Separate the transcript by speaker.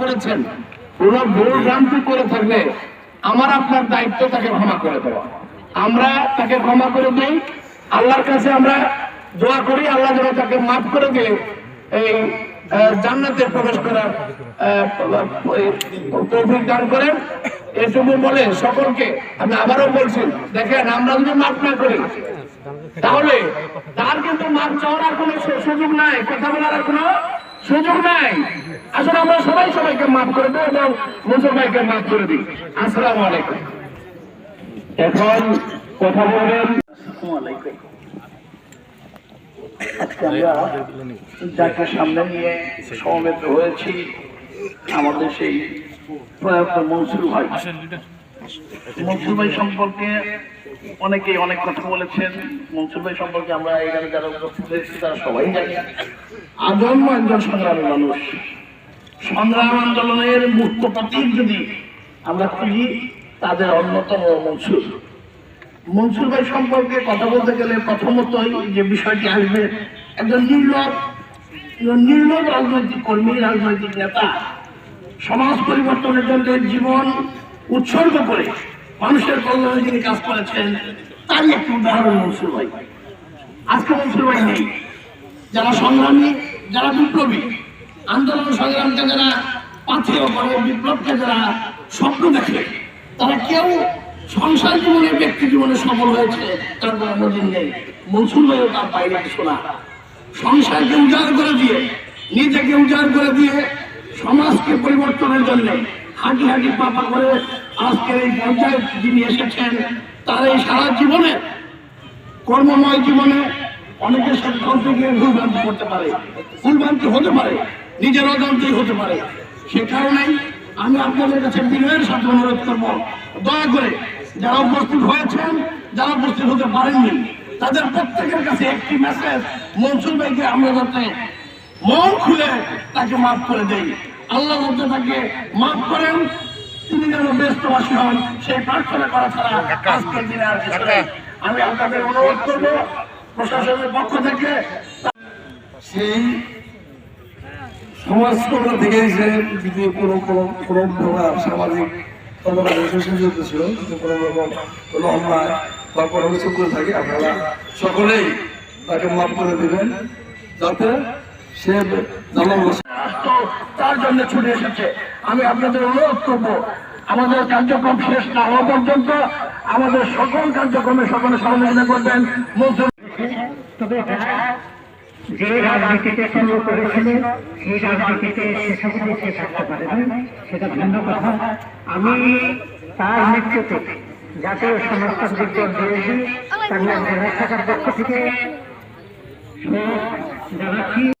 Speaker 1: করেছেন। কোন ভুল ভ্রান্তি করে থাকলে আমার আপনার দায়িত্ব তাকে ক্ষমা করে দেওয়া। আমরা তাকে ক্ষমা করে দিই, আল্লাহর কাছে আমরা দোয়া করি, আল্লাহ যেন তাকে মাফ করে দিয়ে। এই জান্নাতে প্রবেশ করার তৌফিক দান করেন। বলে সকলকে আমি আবারও বলছি, দেখেন, আমরা যদি মাফ না করি, তাহলে তার কিন্তু মাপ চাওয়ার কোনো সুযোগ নাই, কথা বলার কোনো সুযোগ নাই। আসলে আমরা সবাই সবাইকে মাফ করে এবং মুসলমানকে মাফ করে দিই। আসসালামু আলাইকুম। এখন কথা বলবেন।
Speaker 2: যাকে সামনে নিয়ে সমবেত হয়েছি, আমাদের সেই প্রয়াত ভাই। মনসুর ভাই সম্পর্কে অনেকেই অনেক কথা বলেছেন। মনসুর ভাই সম্পর্কে আমরা এখানে যারা উপস্থিত হয়েছি তারা সবাই জানি। আজন্ম একজন সংগ্রামী মানুষ। সংগ্রাম আন্দোলনের মুক্ত প্রতীক যদি আমরা খুঁজি তাদের অন্যতম মনসুর। মনসুর ভাই সম্পর্কে কথা বলতে গেলে প্রথমতই যে বিষয়টি আসবে একজন নির্লভ একজন নির্লভ রাজনৈতিক কর্মী রাজনৈতিক নেতা। সমাজ পরিবর্তনের জন্য জীবন উৎসর্গ করে মানুষের কল্যাণে যিনি কাজ করেছেন, তারই একটি উদাহরণ মনসুর ভাই। আজকে মনসুর ভাই নেই। যারা সংগ্রামী, যারা বিপ্লবী, আন্দোলন সংগ্রামকে যারা পাথেয় করে, বিপ্লবকে যারা স্বপ্ন দেখে, তারা কেউ সংসার জীবনে ব্যক্তি জীবনে সফল হয়েছে, তার কোনো নজির নেই। মনসুর ভাইও তার বাইরে কিছু না। সংসারকে উজাড় করে দিয়ে, নিজেকে উজাড় করে দিয়ে সমাজকে পরিবর্তনের জন্য হাঁটি হাঁটি পাপা করে আজকের এই পর্যায়ে যিনি এসেছেন, তার এই সারা জীবনে, কর্মময় জীবনে অনেকের সাথে গিয়ে ভুলভ্রান্তি করতে পারে, ভুলভ্রান্তি হতে পারে, নিজের অজান্তেই হতে পারে। সে কারণেই আমি আপনাদের কাছে বিনয়ের সাথে অনুরোধ করব, দয়া করে যারা উপস্থিত হয়েছেন, যারা উপস্থিত হতে পারেননি, তাদের প্রত্যেকের কাছে একটি মেসেজ মনসুর ভাইকে আমরা যাতে মন খুলে তাকে মাফ করে দেই। আল্লাহ যাতে তাকে মাফ করেন তিনি যেন ব্যস্তবাসী হন সেই প্রার্থনা করা ছাড়া আজকের দিনে আর কিছু। আমি আপনাদের অনুরোধ করব প্রশাসনের পক্ষ থেকে
Speaker 3: সেই সমাজকর্ম থেকে যে যদি কোনো কোনো কোনো প্রকার সামাজিক কর্মকাণ্ড সুযোগ ছিল যদি কোনো রকম কোনো অন্যায় বা কোনো কিছু করে থাকে আপনারা সকলেই তাকে মাফ করে দেবেন যাতে সে
Speaker 2: তার জন্য ছুটে এসেছে। আমি আপনাদের অনুরোধ করব আমাদের কার্যক্রম শেষ না হওয়া পর্যন্ত আমাদের সকল কার্যক্রমে সকলে সহযোগিতা করবেন।
Speaker 4: তারা যে রাজনীতিতে শুরু সেই রাজনীতিতে শেষ অবধি সে থাকতে পারে সেটা ভিন্ন কথা। আমি তার মৃত্যুতে জাতীয় সমাজতান্ত্রিক দল বাংলাদেশ শাখার পক্ষ থেকে জানাচ্ছি